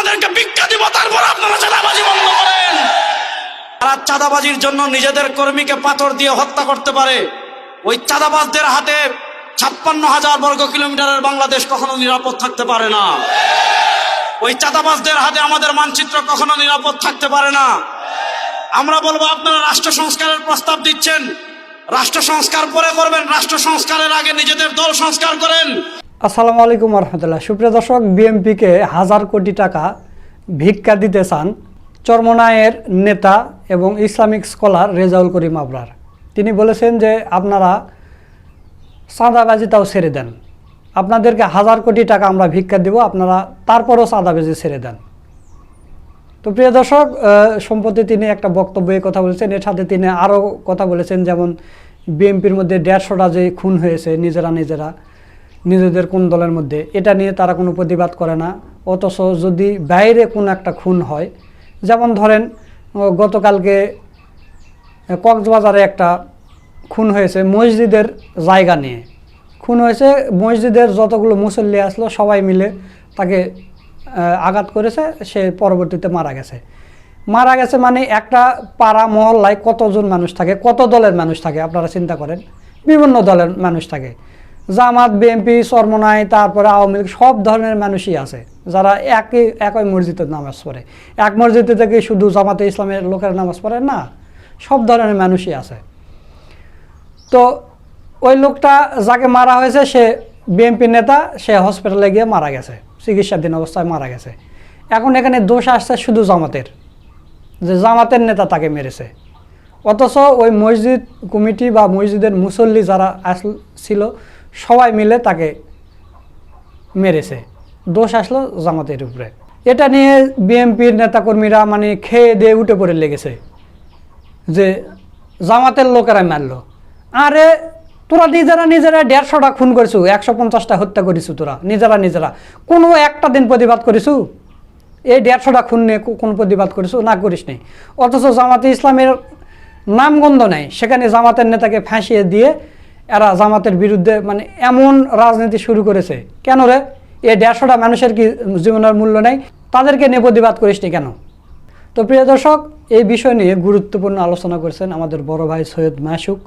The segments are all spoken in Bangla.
আপনাদেরকে ভিক্ষা দিব, তারপর আপনারা চাঁদাবাজি বন্ধ করেন। তারা চাঁদাবাজির জন্য নিজেদের কর্মীকে পাথর দিয়ে হত্যা করতে পারে, ওই চাঁদাবাজদের হাতে ছাপ্পান্ন হাজার বর্গ কিলোমিটারের বাংলাদেশ কখনো নিরাপদ থাকতে পারে না। ওই চাঁদাবাজদের হাতে আমাদের মানচিত্র কখনো নিরাপদ থাকতে পারে না। আমরা বলব, আপনারা রাষ্ট্র সংস্কারের প্রস্তাব দিচ্ছেন। রাষ্ট্র সংস্কার পরে করবেন, রাষ্ট্র সংস্কারের আগে নিজেদের দল সংস্কার করেন। আসসালামু আলাইকুম রহমতুল্লাহ সুপ্রিয় দর্শক, বিএমপিকে হাজার কোটি টাকা ভিক্ষা দিতে চান চরমনায়ের নেতা এবং ইসলামিক স্কলার রেজাউল করিম আবরার। তিনি বলেছেন যে আপনারা চাঁদাবাজিটাও ছেড়ে দেন। আপনাদেরকে হাজার কোটি টাকা আমরা ভিক্ষা দেব, আপনারা তারপরও চাঁদাবাজি ছেড়ে দেন। তো প্রিয় দর্শক সম্প্রতি তিনি একটা বক্তব্যে কথা বলেছেন। এর সাথে তিনি আরও কথা বলেছেন, যেমন বিএনপির মধ্যে দেড়শোটা যে খুন হয়েছে, নিজেরা নিজেরা। নিজেদের কোন দলের মধ্যে, এটা নিয়ে তারা কোনো প্রতিবাদ করে না। অথচ যদি বাইরে কোনো একটা খুন হয়, যেমন ধরেন গতকালকে কক্সবাজারে একটা খুন হয়েছে মসজিদের জায়গা নিয়ে। খুন হয়েছে, মসজিদের যতগুলো মুসল্লি আসলো, সবাই মিলে তাকে আঘাত করেছে, সে পরবর্তীতে মারা গেছে। মারা গেছে মানে একটা পাড়া, মহল্লায় কতজন মানুষ থাকে, কত দলের মানুষ থাকে, আপনারা চিন্তা করেন। বিভিন্ন দলের মানুষ থাকে। জামাত বিএনপি চরমনাই তারপরে আওয়ামী লীগ, সব ধরনের মানুষই আছে, যারা একই একই মসজিদে নামাজ পড়ে। এক মসজিদে থেকে শুধু জামাতে ইসলামের লোকের নামাজ পড়ে না, সব ধরনের মানুষই আছে। তো ওই লোকটা যাকে মারা হয়েছে, সে বিএনপি নেতা, সে হসপিটালে গিয়ে মারা গেছে, চিকিৎসাধীন অবস্থায় মারা গেছে। এখন এখানে দোষ আসছে শুধু জামাতের, যে জামাতের নেতা তাকে মেরেছে। অথচ ওই মসজিদ কমিটি বা মসজিদের মুসল্লি যারা আসল ছিল সবাই মিলে তাকে মেরেছে। দোষ আসলো জামাতের উপরে। এটা নিয়ে বিএনপির নেতাকর্মীরা মানে খেয়ে দিয়ে উঠে পড়ে লেগেছে যে জামাতের লোকেরা মারলো। আরে তোরা নিজেরা নিজেরা দেড়শোটা খুন করিছু, একশো পঞ্চাশটা হত্যা করিছু তোরা, নিজেরা নিজেরা। কোনো একটা দিন প্রতিবাদ করিছু? এই দেড়শোটা খুন নিয়ে কোনো প্রতিবাদ করিছু? না করিস নি। অথচ জামাতে ইসলামের নামগন্ধ নেই। সেখানে জামাতের নেতাকে ফাঁসিয়ে দিয়ে এরা জামাতের বিরুদ্ধে মানে এমন রাজনীতি শুরু করেছে। কেন রে? এই দেড়শোটা মানুষের কি জীবনের মূল্য নেই? তাদেরকে নিয়ে প্রতিবাদ করিস নি কেন? তো প্রিয় দর্শক, এই বিষয় নিয়ে গুরুত্বপূর্ণ আলোচনা করেছেন আমাদের বড় ভাই সৈয়দ মাসুক।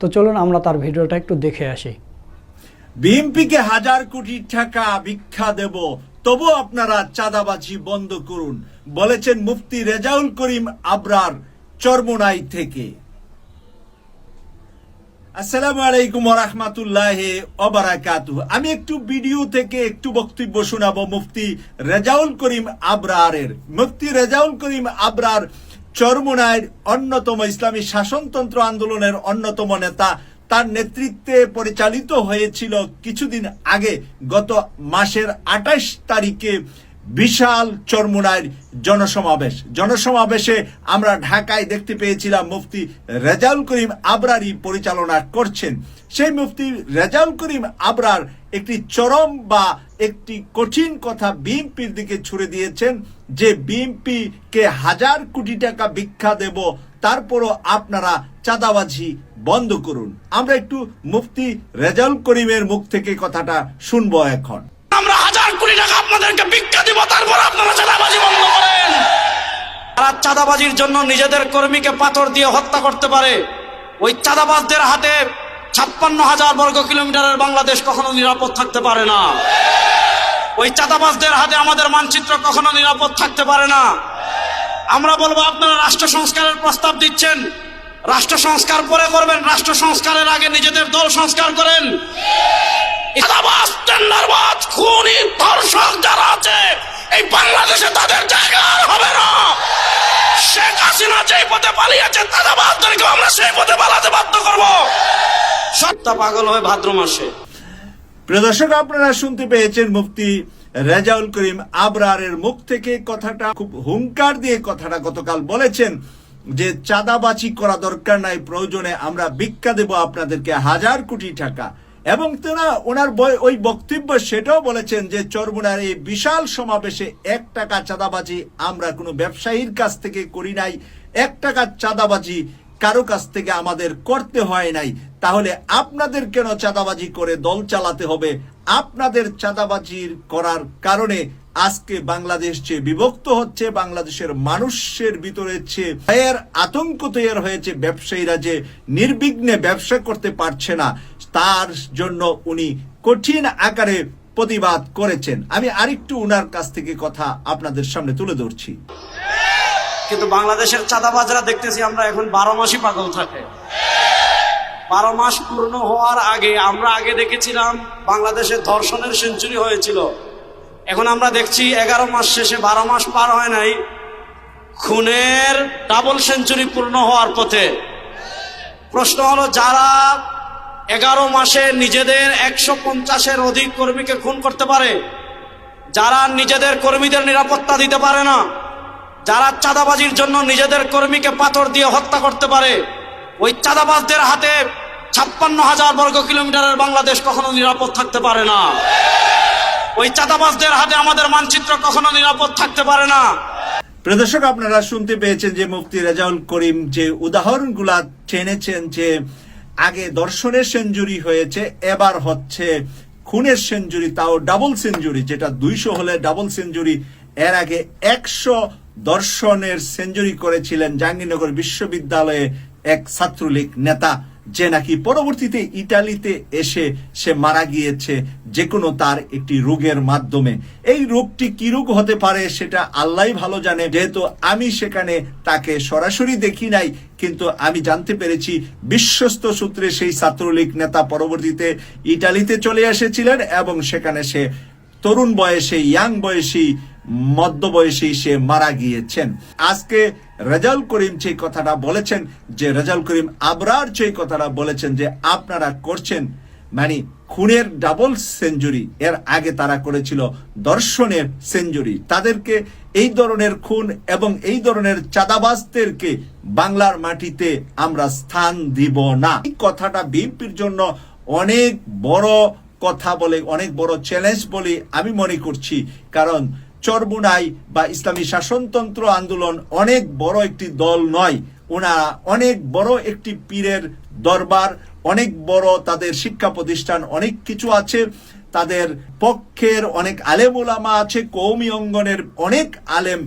তো চলুন আমরা তার ভিডিওটা একটু দেখে আসি। বিএনপিকে হাজার কোটি টাকা ভিক্ষা দেব তবু আপনারা চাঁদাবাজি বন্ধ করুন, বলেছেন মুফতি রেজাউল করিম আবরার চরমোনাই থেকে। আসসালামু আলাইকুম রহমাতুল্লাহ অবারাকাতু আমি একটু ভিডিও থেকে একটু বক্তব্য শোনাবো মুফতি রেজাউল করিম আবরারের। মুফতি রেজাউল করিম আবরার চরমোনাইয়ের অন্যতম ইসলামী শাসনতন্ত্র আন্দোলনের অন্যতম নেতা। তার নেতৃত্বে পরিচালিত হয়েছিল কিছুদিন আগে গত মাসের আঠাশ তারিখে বিশাল চরমুনাইর জনসমাবেশ। জনসমাবেশে আমরা ঢাকায় দেখতে পেয়েছিলাম মুফতি রেজাউল করিম আবরারি পরিচালনা করছেন। সেই মুফতি রেজাউল করিম আবরার একটি চরম বা একটি কঠিন কথা বিএনপির দিকে ছুড়ে দিয়েছেন যে বিএনপি কে হাজার কোটি টাকা ভিক্ষা দেব, তারপরও আপনারা চাঁদাবাজি বন্ধ করুন। আমরা একটু মুফতি রেজাউল করিমের মুখ থেকে কথাটা শুনব এখন। আমরা হাজার কোটি টাকা আপনাদেরকে ভিক্ষা দিব, তারপর আপনারা চাঁদাবাজি বন্ধ করেন। তারা চাঁদাবাজির জন্য নিজেদের কর্মীকে পাথর দিয়ে হত্যা করতে পারে, ওই চাঁদাবাজদের হাতে ছাপ্পান্ন হাজার বর্গ কিলোমিটারের বাংলাদেশ কখনো নিরাপদ থাকতে পারে না। ওই চাঁদাবাজদের হাতে আমাদের মানচিত্র কখনো নিরাপদ থাকতে পারে না। আমরা বলব, আপনারা রাষ্ট্র সংস্কারের প্রস্তাব দিচ্ছেন। রাষ্ট্র সংস্কার পরে করবেন, রাষ্ট্র সংস্কারের আগে নিজেদের দল সংস্কার করেন। দর্শক, আপনারা শুনতে পেয়েছেন মুফতি রেজাউল করিম আবরারের মুখ থেকে কথাটা, খুব হুঙ্কার দিয়ে কথাটা গতকাল বলেছেন যে চাঁদাবাজি করা দরকার নাই, প্রয়োজনে আমরা ভিক্ষা দেব আপনাদেরকে হাজার কোটি টাকা। এবং তারা ওনার ওই বক্তব্য সেটাও বলেছেন যে চরমুনার এই বিশাল সমাবেশে এক টাকা চাঁদাবাজি আমরা কোনো ব্যবসায়ীর কাছ থেকে করি নাই। এক টাকা চাঁদাবাজি কারও কাছ থেকে আমাদের করতে হয় নাই। তাহলে আপনাদের কেন চাঁদাবাজি করে দল চালাতে হবে? আপনাদের চাঁদাবাজির করার কারণে আজকে বাংলাদেশ যে বিভক্ত হচ্ছে, বাংলাদেশের মানুষের ভিতরে যে ভয়ের আতঙ্ক তৈরি হয়েছে, ব্যবসায়ীরা যে নির্বিঘ্নে ব্যবসা করতে পারছে না তার জন্য উনি কঠিন আকারে প্রতিবাদ করেছেন। আমি আরেকটু উনার কাছ থেকে কথা আপনাদের সামনে তুলে ধরছি। কিন্তু বাংলাদেশের চাঁদাবাজরা দেখতেছি আমরা এখন বারো মাসই পাগল থাকে। বারো মাস পূর্ণ হওয়ার আগে আমরা আগে দেখেছিলাম বাংলাদেশে ধর্ষণের সেঞ্চুরি হয়েছিল। এখন আমরা দেখছি এগারো মাস শেষে বারো মাস পার হয় নাই। খুনের ডাবল সেঞ্চুরি পূর্ণ হওয়ার পথে। প্রশ্ন হলো, যারা এগারো মাসে নিজেদের একশো পঞ্চাশের অধিক কর্মীকে খুন করতে পারে। যারা নিজেদের কর্মীদের নিরাপত্তা দিতে পারে না, যারা চাঁদাবাজির জন্য নিজেদের কর্মীকে পাথর দিয়ে হত্যা করতে পারে, ওই চাঁদাবাজদের হাতে ছাপ্পান্ন হাজার বর্গ কিলোমিটারের বাংলাদেশ কখনো নিরাপদ থাকতে পারে না। ওই চাঁদাবাজদের হাতে আমাদের মানচিত্র কখনো নিরাপদ থাকতে পারে না। প্রদর্শক আপনারা শুনতে পেয়েছেন যে মুফতি রেজাউল করিম যে উদাহরণগুলা টেনেছেন যে আগে দর্শনের সেঞ্চুরি হয়েছে, এবার হচ্ছে খুনের সেঞ্চুরি তাও ডাবল সেঞ্চুরি যেটা দুইশো হলে ডাবল সেঞ্চুরি এর আগে একশো দর্শনের সেঞ্চুরি করেছিলেন জাহাঙ্গীরনগর বিশ্ববিদ্যালয়ে এক ছাত্রলীগ নেতা। যে নাকি পরবর্তীতে ইটালিতে এসে সে মারা গিয়েছে যে কোনো তার একটি রোগের মাধ্যমে। এই রোগটি কি রোগ হতে পারে সেটা আল্লাহ ভালো জানে। যেহেতু আমি সেখানে তাকে সরাসরি দেখি নাই, কিন্তু আমি জানতে পেরেছি বিশ্বস্ত সূত্রে সেই ছাত্রলীগ নেতা পরবর্তীতে ইটালিতে চলে এসেছিলেন এবং সেখানে সে তরুণ বয়সে, ইয়াং বয়সী মধ্য বয়সী সে মারা গিয়েছেন। আজকে রেজাল করিম যে কথাটা বলেছেন, যে রেজাল করিম আবরার যে কথাটা বলেছেন যে আপনারা করছেন মানে খুনের ডাবল সেঞ্চুরি এর আগে তারা করেছিল দর্শনের সেঞ্চুরি তাদেরকে এই ধরনের খুন এবং এই ধরনের চাঁদাবাজদেরকে বাংলার মাটিতে আমরা স্থান দিব না। এই কথাটা বিএনপির জন্য অনেক বড় কথা বলে, অনেক বড় চ্যালেঞ্জ বলে আমি মনে করছি। কারণ চরবুনাই বা ইসলামী শাসনতন্ত্র আন্দোলন অনেক বড় একটি দল নয়। ওনারা অনেক বড় একটি পীরের দরবার, অনেক বড় তাদের শিক্ষা প্রতিষ্ঠান, অনেক কিছু আছে। তাদের পক্ষের অনেক আলেম ওলামা আছে, কৌমি অঙ্গনের অনেক আলেম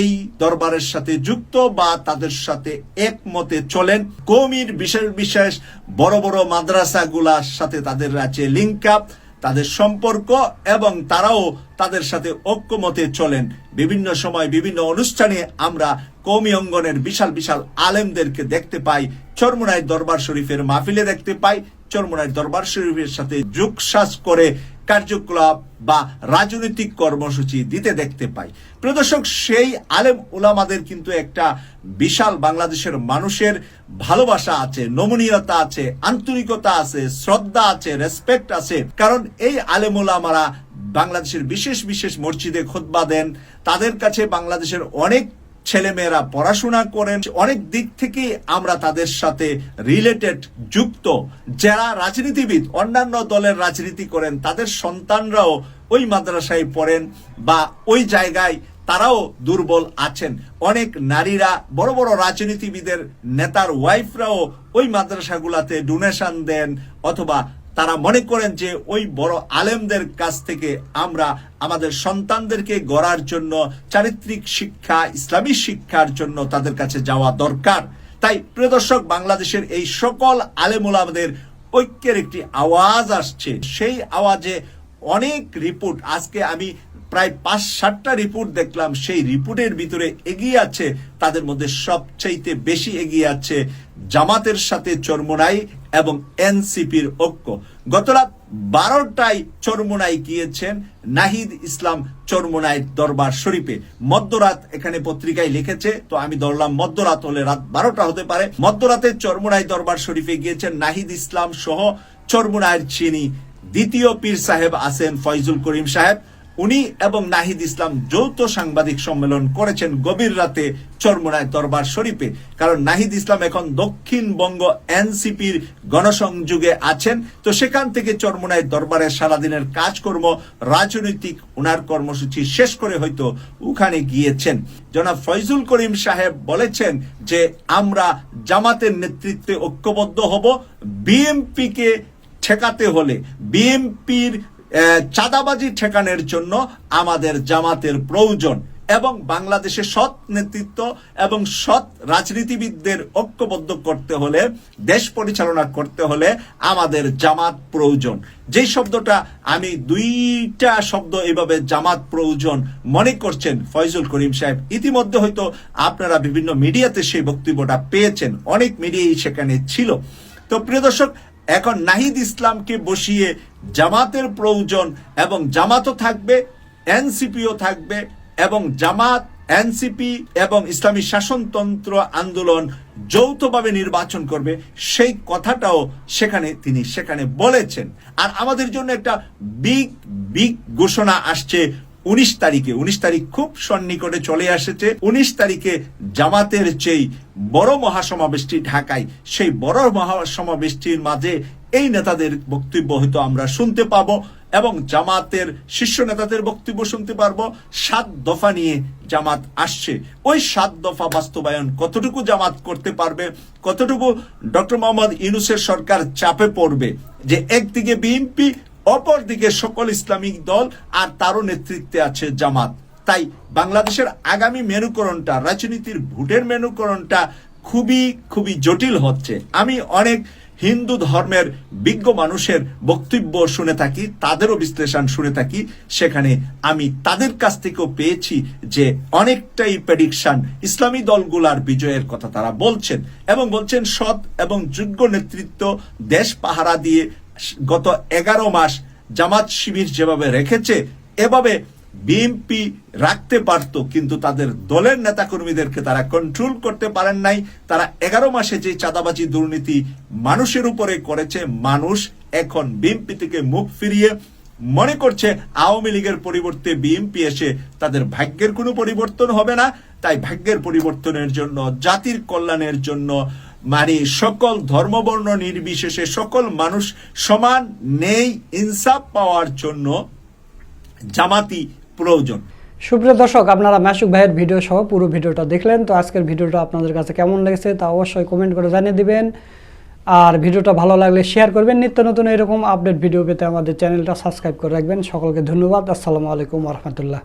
এই দরবারের সাথে যুক্ত বা তাদের সাথে একমতে চলেন। কৌমির বিশেষ বিশেষ বড় বড় মাদ্রাসাগুলার সাথে তাদের আছে লিঙ্ক আপ। তাদের সম্পর্ক এবং তারাও তাদের সাথে ঐক্যমতে চলেন। বিভিন্ন সময় বিভিন্ন অনুষ্ঠানে আমরা কৌমি অঙ্গনের বিশাল বিশাল আলেমদেরকে দেখতে পাই। চরমুনাই দরবার শরীফের মাহফিলে দেখতে পাই। চরমুনাই দরবার শরীফের সাথে যোগসাজ করে কার্যকলাপ বা রাজনৈতিক কর্মসূচি দিতে দেখতে পাই। প্রদর্শক সেই আলেম ওলামাদের কিন্তু একটা বিশাল বাংলাদেশের মানুষের ভালোবাসা আছে, নমনীয়তা আছে, আন্তরিকতা আছে, শ্রদ্ধা আছে রেসপেক্ট আছে। কারণ এই আলেম ওলামারা বাংলাদেশের বিশেষ বিশেষ মসজিদে খোদবা দেন। তাদের কাছে বাংলাদেশের অনেক ছেলেমেয়েরা পড়াশোনা করেন। অনেক দিক থেকে আমরা তাদের সাথে রিলেটেড যুক্ত। যারা রাজনীতিবিদ, অন্যান্য দলের রাজনীতি করেন, তাদের সন্তানরাও ওই মাদ্রাসায় পড়েন বা ওই জায়গায় তারাও দুর্বল আছেন। অনেক নারীরা, বড় বড় রাজনীতিবিদের নেতার ওয়াইফরাও ওই মাদ্রাসাগুলাতে ডোনেশন দেন অথবা তারা মনে করেন যে ওই বড় আলেমদের কাছ থেকে আমরা আমাদের সন্তানদেরকে গড়ার জন্য, চারিত্রিক শিক্ষা, ইসলামী শিক্ষার জন্য তাদের কাছে যাওয়া দরকার। তাই প্রিয় দর্শক, বাংলাদেশের এই সকল আলেমুল আমাদের ঐক্যের একটি আওয়াজ আসছে। সেই আওয়াজে অনেক রিপোর্ট। আজকে আমি প্রায় পাঁচ সাতটা রিপোর্ট দেখলাম। সেই রিপোর্টের ভিতরে এগিয়ে আছে, তাদের মধ্যে সবচাইতে বেশি এগিয়ে আছে জামাতের সাথে চরমোনাই এবং এনসিপির ঐক্য। গতরাত বারোটায় চরমোনাই গিয়েছেন নাহিদ ইসলাম চরমোনাই দরবার শরীফে। মধ্যরাত এখানে পত্রিকায় লিখেছে, তো আমি ধরলাম মধ্যরাত হলে রাত বারোটা হতে পারে। মধ্যরাতে চরমোনাই দরবার শরীফে গিয়েছেন নাহিদ ইসলাম সহ চরমোনাইয়ের চিনি। দ্বিতীয় পীর সাহেব আছেন ফয়জুল করিম সাহেব। উনি এবং নাহিদ ইসলাম যৌথ সাংবাদিক সম্মেলন করেছেন গভীর রাতে চরমোনায় দরবার শরীফে। কারণ নাহিদ ইসলাম এখন দক্ষিণবঙ্গ এনসিপির গণসংযোগে আছেন। তো সেখান থেকে চরমোনায় দরবারের সারাদিনের কাজকর্ম, রাজনৈতিক উনার কর্মসূচি শেষ করে হয়তো ওখানে গিয়েছেন। জনাব ফয়জুল করিম সাহেব বলেছেন যে, আমরা জামাতের নেতৃত্বে ঐক্যবদ্ধ হব। বিএমপিকে ঠেকাতে হলে, বিএমপির চাঁদাবাজি ঠেকানোর জন্য আমাদের জামাতের প্রয়োজন এবং বাংলাদেশে সৎ নেতৃত্ব এবং সৎ রাজনীতিবিদদের ঐক্যবদ্ধ করতে হলে, দেশ পরিচালনা করতে হলে আমাদের জামাত প্রয়োজন। যেই শব্দটা আমি দুইটা শব্দ এইভাবে জামাত প্রয়োজন মনে করছেন ফয়জুল করিম সাহেব, ইতিমধ্যে হয়তো আপনারা বিভিন্ন মিডিয়াতে সেই বক্তব্যটা পেয়েছেন। অনেক মিডিয়াই সেখানে ছিল। তো প্রিয় দর্শক এখন নাহিদ ইসলামকে বসিয়ে জামাতের প্রয়োজন এবং জামাতও থাকবে, এনসিপিও থাকবে এবং জামাত, এনসিপি এবং ইসলামী শাসনতন্ত্র আন্দোলন যৌথভাবে নির্বাচন করবে। সেই কথাটাও সেখানে তিনি সেখানে বলেছেন। আর আমাদের জন্য একটা বিগ বিগ ঘোষণা আসছে উনিশ তারিখে, উনিশ তারিখ খুব সন্নিকটে চলে আসেছে। উনিশ তারিখে জামাতের যেই বড় মহাসমাবেশটি ঢাকায়, সেই বড় মহাসমাবেশটির মাঝে এই নেতাদের বক্তব্য হয়তো আমরা শুনতে পাবো এবং জামাতের শীর্ষ নেতাদের বক্তব্য শুনতে পারব। সাত দফা নিয়ে জামাত আসছে। ওই সাত দফা বাস্তবায়ন কতটুকু জামাত করতে পারবে? কতটুকু ডক্টর মোহাম্মদ ইউনুসের সরকার চাপে পড়বে? যে একদিকে বিএনপি অপরদিকে সকল ইসলামিক দল আর তারও নেতৃত্বে আছে জামাত। তাই বাংলাদেশের আগামী মেনুকরণটা রাজনীতির ভোটের মেনুকরণটা খুবই খুবই জটিল হচ্ছে। আমি অনেক হিন্দু ধর্মের বিজ্ঞ মানুষের বক্তব্য শুনে থাকি, তাদেরও বিশ্লেষণ শুনে থাকি। সেখানে আমি তাদের কাছ থেকেও পেয়েছি যে অনেকটাই প্রেডিকশন ইসলামী দলগুলার বিজয়ের কথা তারা বলছেন এবং বলছেন সৎ এবং যোগ্য নেতৃত্ব দেশ পাহারা দিয়ে গত এগারো মাস জামাত শিবির যেভাবে রেখেছে, এভাবে বিএনপি রাখতে পারত, কিন্তু তাদের দলের নেতাকর্মীদেরকে তারা কন্ট্রোল করতে পারেন নাই। তারা এগারো মাসে যে চাঁদাবাজি দুর্নীতি মানুষের উপরে করেছে, মানুষ এখন বিএনপি থেকে মুখ ফিরিয়ে মনে করছে আওয়ামী লীগের পরিবর্তে বিএনপি এসে তাদের ভাগ্যের কোনো পরিবর্তন হবে না। তাই ভাগ্যের পরিবর্তনের জন্য, জাতির কল্যাণের জন্য মানে সকল ধর্মবর্ণ নির্বিশেষে সকল মানুষ সমান নেই, ইনসাফ পাওয়ার জন্য জামাতি প্রয়োজন। সুপ্রিয় দর্শক, আপনারা মাসুক ভাইয়ের ভিডিও সহ পুরো ভিডিওটা দেখলেন। তো আজকের ভিডিওটা আপনাদের কাছে কেমন লেগেছে তা অবশ্যই কমেন্ট করে জানিয়ে দিবেন। আর ভিডিওটা ভালো লাগলে শেয়ার করবেন। নিত্য নতুন এরকম আপডেট ভিডিও পেতে আমাদের চ্যানেলটা সাবস্ক্রাইব করে রাখবেন। সকলকে ধন্যবাদ। আসসালামু আলাইকুম রহমতুল্লাহ।